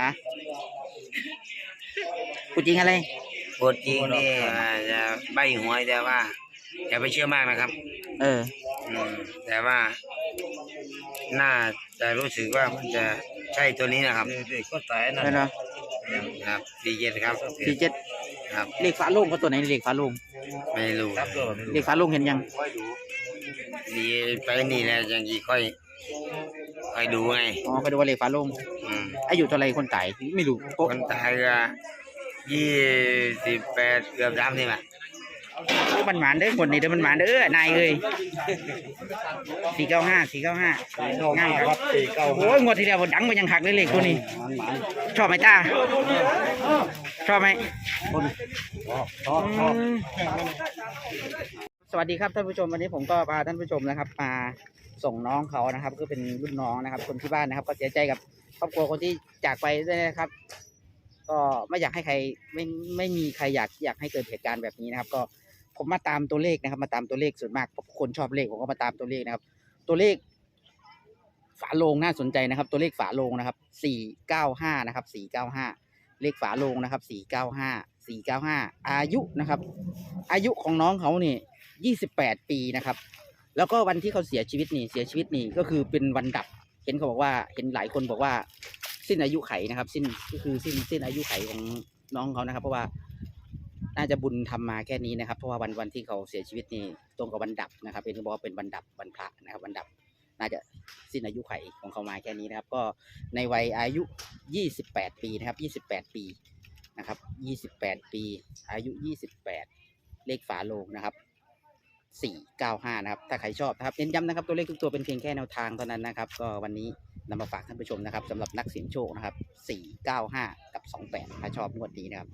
ฮะพูดจริงอะไร บทจริงนี่อาจจะใบหวยแต่ว่าอย่าไปเชื่อมากนะครับ เออ อืม แต่ว่า น่าจะรู้สึกว่ามันจะใช่ตัวนี้นะครับเด็กก็ตายนั่นใช่เนาะครับสี่เจ็ดครับสี่เจ็ดครับเลขฝาโลงเขาตัวไหนเลขฝาโลงไม่รู้ครับตัวไม่เลรู้ขฝาโลงเห็นยังดีไปนี่แหละยังกี่ค่อย ค่อยดูไงอ๋อไปดูว่าเลขฝาโลงอืมอายุเท่าไหรคนตายไม่รู้โป๊ะคนตายก็ยี่สิบแปดเกือบสามสิบอะโอ้มันหมานเด้อคนนี้เด้อมันหมานเด้อนายเอ้ยสี่เก้าห้าสี่เก้าห้าง่ายครับสี่เก้าโอ้ยงวดที่แล้วดังมันยังหักเลยเลขตัวนี้ ชอบไหมตาชอบไหมชอบชอบอืมส วัสดีครับท่านผู้ชมวันนี้ผมก็พาท่านผู้ชมนะครับ มาส่งน้องเขานะครับ ก็เป็นรุ่นน้องนะครับ คนที่บ้านนะครับ ก็เสียใจกับครอบครัวคนที่จากไปด้วยนะครับ ก็ไม่อยากให้ใครไม่ไม่มีใครอยากอยากให้เกิดเหตุการณ์แบบนี้นะครับ ก็ผมมาตามตัวเลขนะครับ มาตามตัวเลขส่วนมากคนชอบเลขผมก็มาตามตัวเลขนะครับ ตัวเลข ฝาโลงน่าสนใจนะครับ ตัวเลขฝาโลงนะครับสี่เก้าห้านะครับสี่เก้าห้าเลขฝาโลงนะครับสี่เก้าห้าสี่เก้าห้าอายุนะครับ อายุของน้องเขานี่ ยี่สิบแปดปีนะครับ แล้วก็วันที่เขาเสียชีวิตนี่เสียชีวิตนี่ก็คือเป็นวันดับ เห็นเขาบอกว่าเห็นหลายคนบอกว่า สิ้นอายุไขนะครับ สิ้นก็คือสิ้นสิ้นอายุไขของน้องเขานะครับ เพราะว่าน่าจะบุญทำมาแค่นี้นะครับ เพราะว่าวันวันที่เขาเสียชีวิตนี่ตรงกับวันดับนะครับเป็นบอกว่าเป็นวันดับวันพระนะครับวันดับน่าจะสิ้นอายุไขของเขามาแค่นี้นะครับ ก็ในวัยอายุ 28 ปีนะครับ 28 ปีนะครับ 28 ปี อายุ 28 เลขฝาโลงนะครับ 495 นะครับ ถ้าใครชอบนะครับ เน้นย้ำนะครับ ตัวเลขทุกตัวเป็นเพียงแค่แนวทางเท่านั้นนะครับ ก็วันนี้นำมาฝากท่านผู้ชมนะครับสำหรับนักเสี่ยงโชคนะครับ 495 กับ 28 ถ้าชอบงวดนี้นะครับ